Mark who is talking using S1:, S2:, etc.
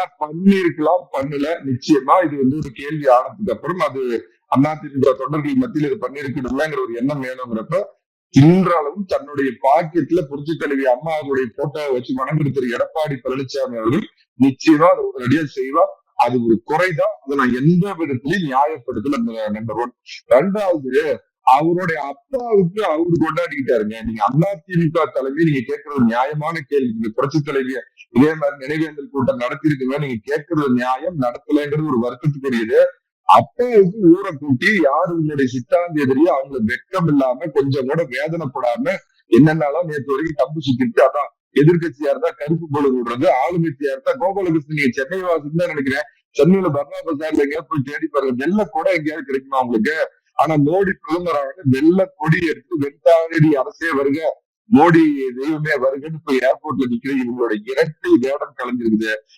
S1: Sir பண்ணிருக்கலாம் பண்ணல. நிச்சயமா இது வந்து ஒரு கேள்வி ஆனதுக்கு அப்புறம் அது அதிமுக தொண்டர்கள் மத்தியில் இது பண்ணிருக்கணும்லங்கிற ஒரு எண்ணம் வேணுங்கிறப்ப இன்றளவும் தன்னுடைய பாக்கெட்ல புரட்சி தலைவி அம்மாவுடைய போட்டோவை வச்சு வணங்குற திரு எடப்பாடி பழனிசாமி அவர்கள் நிச்சயமா அதை உடனடியா செய்வார் அது ஒரு குறைதான். அதை நான் எந்த விதத்திலையும் நியாயப்படுத்தல நம்பர் ஒன் ரெண்டாவது அவருடைய அப்பாவுக்கு அவரு கொண்டாடிக்கிட்டாருங்க. நீங்க அண்ணா திமுக தலைமை நீங்க கேட்கறது நியாயமான கேள்வி. நீங்க புரட்சி தலைவிய இதே மாதிரி நினைவேந்தல் கூட்டம் நடத்திருக்குங்க நீங்க கேட்கறது நியாயம் நடத்தலைங்கிறது ஒரு வருத்தத்துக்குரியது. அப்பாவுக்கு ஊரை கூட்டி யாரு உங்களுடைய சித்தாந்த எதிரியோ அவங்க வெக்கம் இல்லாம கொஞ்சம் கூட வேதனைப்படாம என்னென்னாலும் நேற்று வரைக்கும் தப்பு சுத்திட்டு அதான் எதிர்கட்சியா இருந்தா கருப்பு பொழுது விடுறது ஆளுங்கட்சியா இருந்தா கோபாலகிருஷ்ணன் நீங்க சென்னை வாசல் தான் நினைக்கிறேன். சென்னையில பர்மா பசார்ல எங்கேயாவது போய் தேடி பாருங்க. நெல்ல கூட எங்கேயாவது கிடைக்குமா உங்களுக்கு? ஆனா மோடி பிரதமராக வெள்ள கொடி எடுத்து வெண்தாடி அரசே வருக மோடி தெய்வமே வருகன்னு போய் ஏர்போர்ட்ல நிக்கிற இவங்களோட இரட்டை வேடம் கலந்துருக்குது